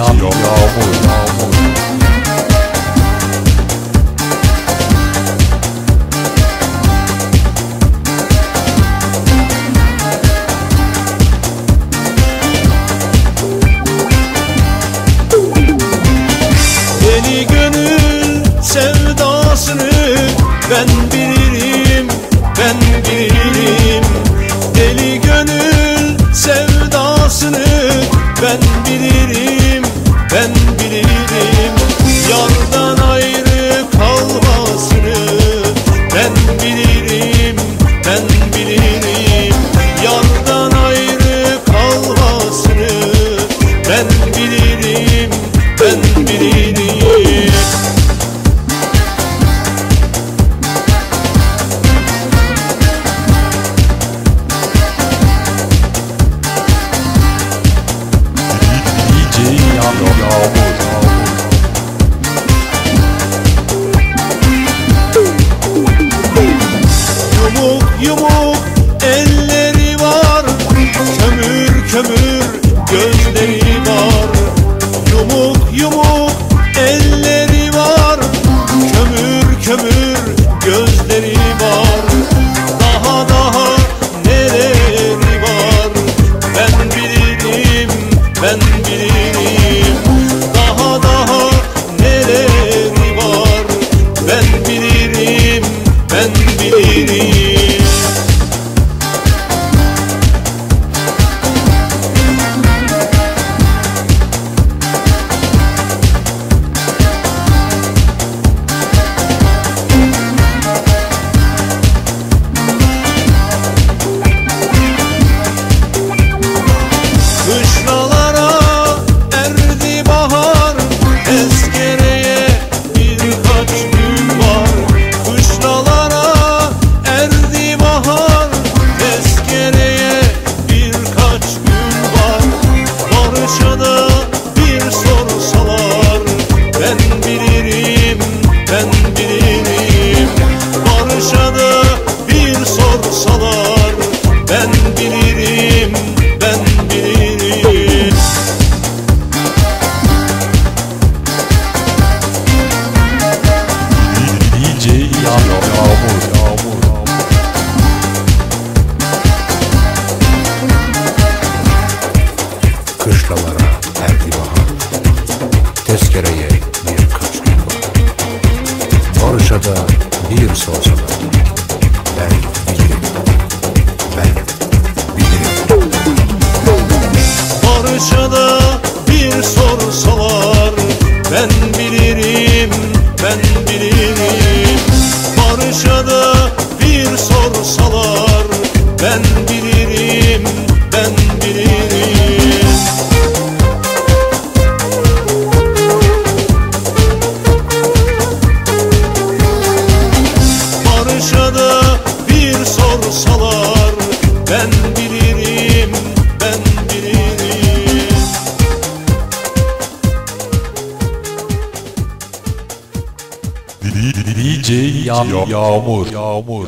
여보 여보 bilirim Yandan ayrı kalmasını Ben bilirim, ben bilirim. Yandan ayrı kalmasını Ben bilirim, ben bilirim. DJ Yağmur. gözleri var Yumuk yumuk. dağlara her bir bahar Tezkereye birkaç gün var Barışa da bir sorsalar Belki ben birini DJ Yağmur. Yağmur. Yağmur.